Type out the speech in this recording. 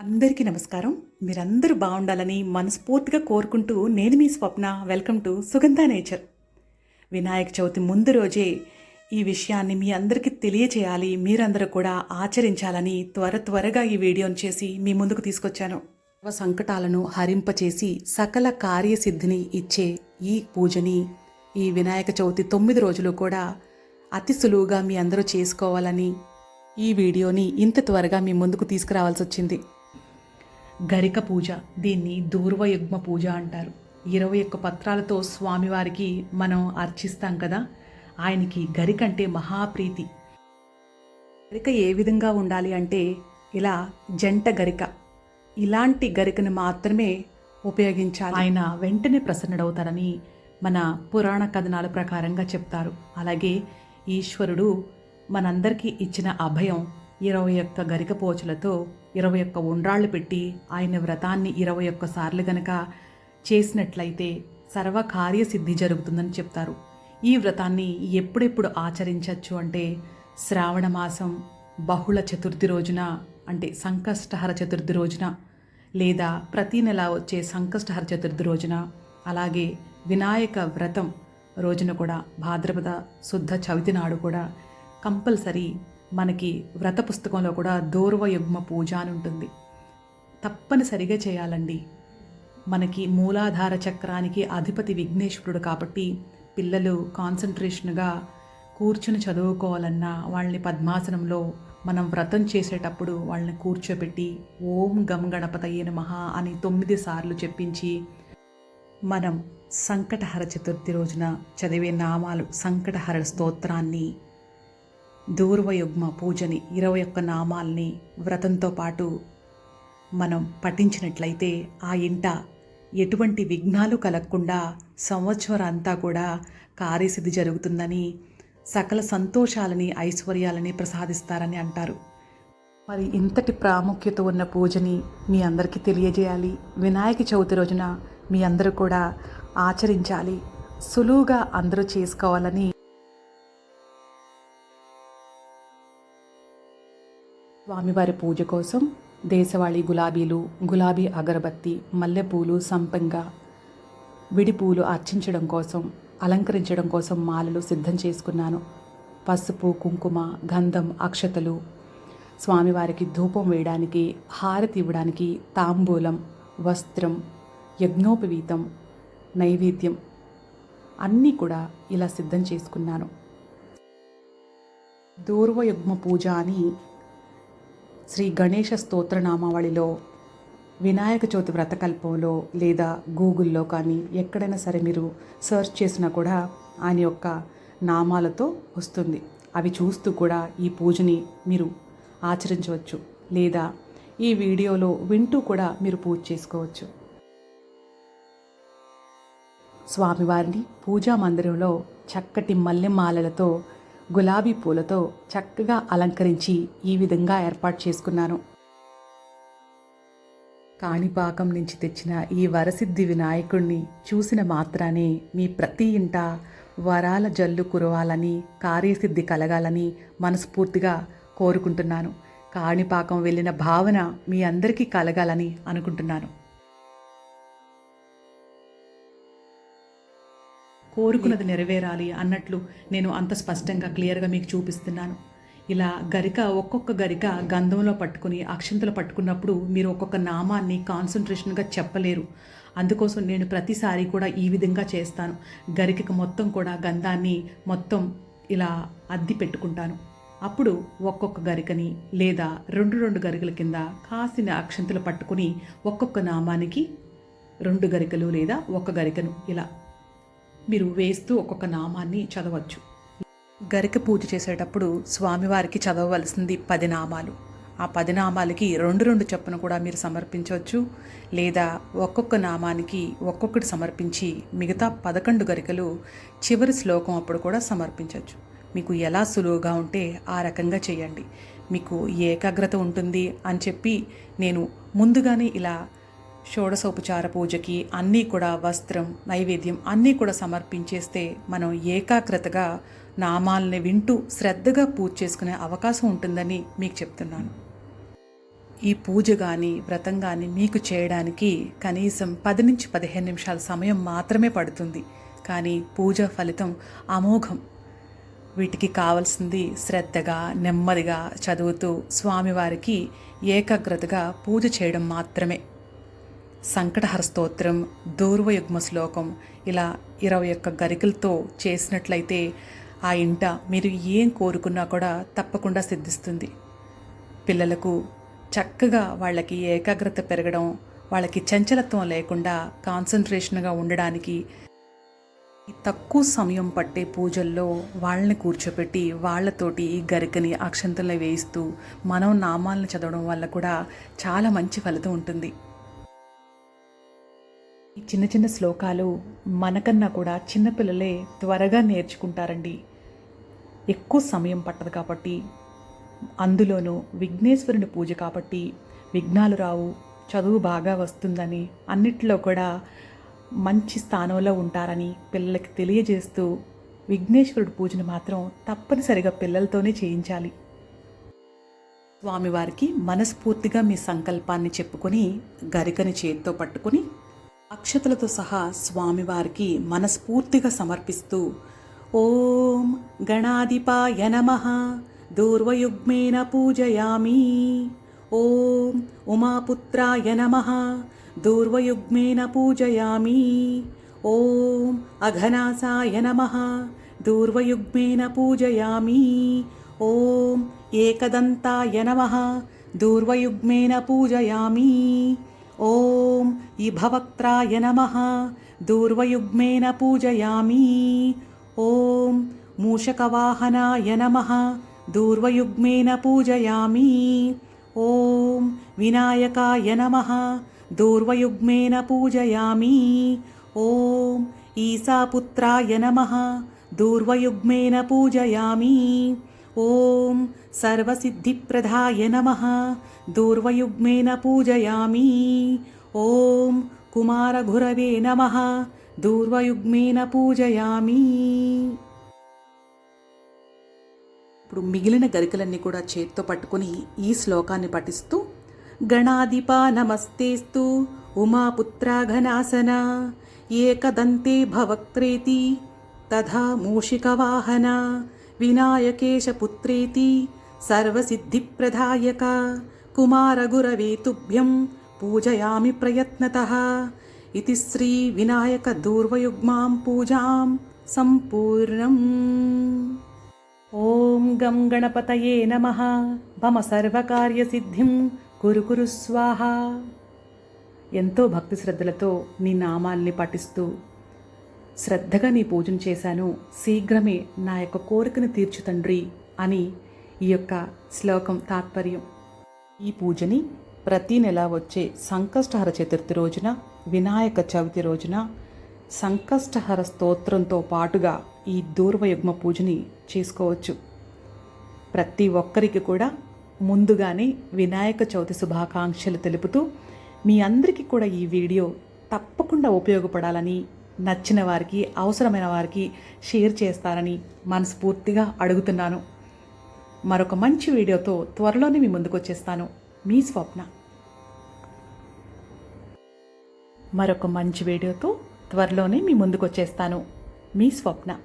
అందరికీ నమస్కారం. మీరందరూ బాగుండాలని మనస్ఫూర్తిగా కోరుకుంటూ నేను మీ Swapna. Welcome to Sugandha nature. Vinayaka Chavithi ముందు రోజే ఈ విషయాన్ని మీ అందరికీ తెలియచేయాలి. మీరందరూ కూడా ఆచరించాలని త్వర త్వరగా ఈ వీడియోను చేసి మీ ముందుకు తీసుకొచ్చాను. సంకటాలను హరింపచేసి సకల కార్యసిద్ధిని ఇచ్చే ఈ పూజని ఈ వినాయక చవితి తొమ్మిది రోజులు కూడా అతి సులువుగా మీ అందరూ చేసుకోవాలని ఈ వీడియోని ఇంత త్వరగా మీ ముందుకు తీసుకురావాల్సి వచ్చింది. గరిక పూజ దీన్ని దూర్వయుగ్మ పూజ అంటారు. ఇరవై ఒక్క పత్రాలతో స్వామివారికి మనం అర్చిస్తాం కదా? ఆయనకి గరిక అంటే మహాప్రీతి. గరిక ఏ విధంగా ఉండాలి అంటే ఇలా జంట గరిక ఇలాంటి గరికను మాత్రమే ఉపయోగించాలి. ఆయన వెంటనే ప్రసన్నుడవుతారని మన పురాణ కథనాల ప్రకారంగా చెప్తారు. అలాగే ఈశ్వరుడు మనందరికీ ఇచ్చిన అభయం ఇరవై ఒక్క గరికపోచులతో ఇరవై ఒక్క ఉండ్రాళ్ళు పెట్టి ఆయన వ్రతాన్ని ఇరవై ఒక్క సార్లు గనక చేసినట్లయితే సర్వకార్యసిద్ధి జరుగుతుందని చెప్తారు. ఈ వ్రతాన్ని ఎప్పుడెప్పుడు ఆచరించవచ్చు అంటే శ్రావణ మాసం బహుళ చతుర్థి రోజున అంటే సంకష్టహర చతుర్థి రోజున లేదా ప్రతి నెల వచ్చే సంకష్టహర చతుర్థి రోజున అలాగే వినాయక వ్రతం రోజున కూడా భాద్రపద శుద్ధ చవితి నాడు కూడా కంపల్సరీ మనకి వ్రత పుస్తకంలో కూడా దూర్వయుగ్మ పూజ అని ఉంటుంది. తప్పనిసరిగా చేయాలండి. మనకి మూలాధార చక్రానికి అధిపతి విఘ్నేశ్వరుడు కాబట్టి పిల్లలు కాన్సన్ట్రేషన్గా కూర్చుని చదువుకోవాలన్నా వాళ్ళని పద్మాసనంలో మనం వ్రతం చేసేటప్పుడు వాళ్ళని కూర్చోబెట్టి ఓం గం గణపతయ్య నమః అని తొమ్మిది సార్లు చెప్పించి మనం సంకటహర చతుర్థి రోజున చదివే నామాలు సంకటహర స్తోత్రాన్ని దూర్వయుగ్మ పూజని ఇరవై ఒక్క నామాల్ని వ్రతంతో పాటు మనం పఠించినట్లయితే ఆ ఇంట ఎటువంటి విఘ్నాలు కలగకుండా సంవత్సరం అంతా కూడా కార్యసిద్ధి జరుగుతుందని సకల సంతోషాలని ఐశ్వర్యాలని ప్రసాదిస్తారని అంటారు. మరి ఇంతటి ప్రాముఖ్యత ఉన్న పూజని మీ అందరికీ తెలియజేయాలి. వినాయక చవితి రోజున మీ అందరూ కూడా ఆచరించాలి. సులువుగా అందరూ చేసుకోవాలని స్వామివారి పూజ కోసం దేశవాళీ గులాబీలు గులాబీ అగరబత్తి మల్లెపూలు సంపంగ విడిపూలు అర్చించడం కోసం అలంకరించడం కోసం మాలలు సిద్ధం చేసుకున్నాను. పసుపు కుంకుమ గంధం అక్షతలు. స్వామివారికి ధూపం వేయడానికి హారతి ఇవ్వడానికి తాంబూలం వస్త్రం యజ్ఞోపవీతం నైవేద్యం అన్నీ కూడా ఇలా సిద్ధం చేసుకున్నాను. దూర్వయుగ్మ పూజ అని శ్రీ గణేష స్తోత్రనామావళిలో వినాయక చవితి వ్రతకల్పంలో లేదా గూగుల్లో కానీ ఎక్కడైనా సరే మీరు సెర్చ్ చేసినా కూడా ఆయన యొక్క నామాలతో వస్తుంది. అవి చూస్తూ కూడా ఈ పూజని మీరు ఆచరించవచ్చు లేదా ఈ వీడియోలో వింటూ కూడా మీరు పూజ చేసుకోవచ్చు. స్వామివారిని పూజా మందిరంలో చక్కటి మల్లెమాలలతో గులాబీ పూలతో చక్కగా అలంకరించి ఈ విధంగా ఏర్పాటు చేసుకున్నాను. కాణిపాకం నుంచి తెచ్చిన ఈ వరసిద్ధి వినాయకుణ్ణి చూసిన మాత్రానే మీ ప్రతి ఇంట వరాల జల్లు కురవాలని కార్యసిద్ధి కలగాలని మనస్ఫూర్తిగా కోరుకుంటున్నాను. కాణిపాకం వెళ్ళిన భావన మీ అందరికీ కలగాలని అనుకుంటున్నాను. కోరుకున్నది నెరవేరాలి అన్నట్లు నేను అంత స్పష్టంగా క్లియర్గా మీకు చూపిస్తున్నాను. ఇలా గరిక ఒక్కొక్క గరిక గంధంలో పట్టుకుని అక్షంతలు పట్టుకున్నప్పుడు మీరు ఒక్కొక్క నామాన్ని కాన్సన్ట్రేషన్గా చెప్పలేరు. అందుకోసం నేను ప్రతిసారి కూడా ఈ విధంగా చేస్తాను. గరికకు మొత్తం కూడా గంధాన్ని మొత్తం ఇలా అద్ది పెట్టుకుంటాను. అప్పుడు ఒక్కొక్క గరికని లేదా రెండు రెండు గరికల కింద కాసిన అక్షంతలు పట్టుకుని ఒక్కొక్క నామానికి రెండు గరికలు లేదా ఒక్క గరికను ఇలా మీరు వేస్తూ ఒక్కొక్క నామాన్ని చదవచ్చు. గరిక పూజ చేసేటప్పుడు స్వామివారికి చదవవలసింది పది నామాలు. ఆ పది నామాలకి రెండు రెండు చొప్పున కూడా మీరు సమర్పించవచ్చు. లేదా ఒక్కొక్క నామానికి ఒక్కొక్కటి సమర్పించి మిగతా పదకొండు గరికలు చివరి శ్లోకం అప్పుడు కూడా సమర్పించవచ్చు. మీకు ఎలా సులువుగా ఉంటే ఆ రకంగా చేయండి. మీకు ఏకాగ్రత ఉంటుంది అని చెప్పి నేను ముందుగానే ఇలా షోడశోపచార పూజకి అన్నీ కూడా వస్త్రం నైవేద్యం అన్నీ కూడా సమర్పించేస్తే మనం ఏకాగ్రతగా నామాలని వింటూ శ్రద్ధగా పూజ చేసుకునే అవకాశం ఉంటుందని మీకు చెప్తున్నాను. ఈ పూజ కానీ వ్రతం కానీ మీకు చేయడానికి కనీసం పది నుంచి పదిహేను నిమిషాల సమయం మాత్రమే పడుతుంది. కానీ పూజ ఫలితం అమోఘం. వీటికి కావలసింది శ్రద్ధగా నెమ్మదిగా చదువుతూ స్వామివారికి ఏకాగ్రతగా పూజ చేయడం మాత్రమే. సంకటహర స్తోత్రం దూర్వయుగ్మ శ్లోకం ఇలా ఇరవై ఒక్క గరికలతో చేసినట్లయితే ఆ ఇంట మీరు ఏం కోరుకున్నా కూడా తప్పకుండా సిద్ధిస్తుంది. పిల్లలకు చక్కగా వాళ్ళకి ఏకాగ్రత పెరగడం వాళ్ళకి చంచలత్వం లేకుండా కాన్సన్ట్రేషన్గా ఉండడానికి తక్కువ సమయం పట్టే పూజల్లో వాళ్ళని కూర్చోపెట్టి వాళ్ళతోటి ఈ గరికని అక్షంతలు వేయిస్తూ మనం నామాలను చదవడం వల్ల కూడా చాలా మంచి ఫలితం ఉంటుంది. ఈ చిన్న చిన్న శ్లోకాలు మనకన్నా కూడా చిన్నపిల్లలే త్వరగా నేర్చుకుంటారండి. ఎక్కువ సమయం పట్టదు కాబట్టి అందులోనూ విఘ్నేశ్వరుని పూజ కాబట్టి విఘ్నాలు రావు చదువు బాగా వస్తుందని అన్నిట్లో కూడా మంచి స్థానంలో ఉంటారని పిల్లలకి తెలియజేస్తూ విఘ్నేశ్వరుడి పూజను మాత్రం తప్పనిసరిగా పిల్లలతోనే చేయించాలి. స్వామివారికి మనస్ఫూర్తిగా మీ సంకల్పాన్ని చెప్పుకొని గరికని చేతితో పట్టుకొని అక్షతలతో సహా స్వామివారికి మనస్ఫూర్తిగా సమర్పిస్తూ ఓం గణాధిపాయ నమ దూర్వయుగ్మేన పూజయామి. ఓం ఉమాపుత్రాయ నమ దూర్వయుగ్మేన పూజయామి. ఓం అఘనాసాయ నమ దూర్వయుగ్మేన పూజయామి. ఓం ఏకదంతాయ నమ దూర్వయుగ్మేన పూజయామి. ॐ इभवक्त्राय नमः दूर्वयुग्मेन पूजयामि। ॐ मूषकवाहनाय नमः दूर्वयुग्मेन पूजयामि। ॐ विनायकाय नमः दूर्वयुग्मेन पूजयामि। ॐ ईसापुत्राय नमः दूर्वयुग्मेन पूजयामि। ॐ सर्वसिद्धिप्रदाय नमः దూర్వయుగ్మేన పూజయామి ఓం కుమారఘురవే నమ దూర్వయుగ్మేన పూజయామి ఇప్పుడు మిగిలిన గరికలన్నీ కూడా చేత్తో పట్టుకుని ఈ శ్లోకాన్ని పఠిస్తూ గణాధిప నమస్తేస్తు ఉమాపుత్రాఘనాసన ఏకదంతే భవక్త్రేతి తథా మూషికవాహన వినాయకేశపుత్రేతి సర్వసిద్ధిప్రదాయక కుమారగురవే తుభ్యం పూజయామి ప్రయత్నతః ఇది శ్రీ వినాయక దూర్వయుగ్మాం పూజాం సంపూర్ణం ఓం గం గణపతయే నమ మమ సర్వకార్యసిద్ధిం కురు కురు స్వాహ ఎంతో భక్తి శ్రద్ధలతో నీ నామాల్ని పఠిస్తూ శ్రద్ధగా నీ పూజను చేశాను. శీఘ్రమే నా యొక్క కోరికను తీర్చు తండ్రి అని ఈ యొక్క శ్లోకం తాత్పర్యం. ఈ పూజని ప్రతి నెల వచ్చే సంకష్టహర చతుర్థి రోజున వినాయక చవితి రోజున సంకష్టహర స్తోత్రంతో పాటుగా ఈ దూర్వయుగ్మ పూజని చేసుకోవచ్చు. ప్రతి ఒక్కరికి కూడా ముందుగానే వినాయక చవితి శుభాకాంక్షలు తెలుపుతూ మీ అందరికీ కూడా ఈ వీడియో తప్పకుండా ఉపయోగపడాలని నచ్చిన వారికి అవసరమైన వారికి షేర్ చేస్తారని మనస్ఫూర్తిగా అడుగుతున్నాను. మరొక మంచి వీడియోతో త్వరలోనే మీ ముందుకు వచ్చేస్తాను. మీ స్వప్న. మరొక మంచి వీడియోతో త్వరలోనే మీ ముందుకు వచ్చేస్తాను. మీ స్వప్న.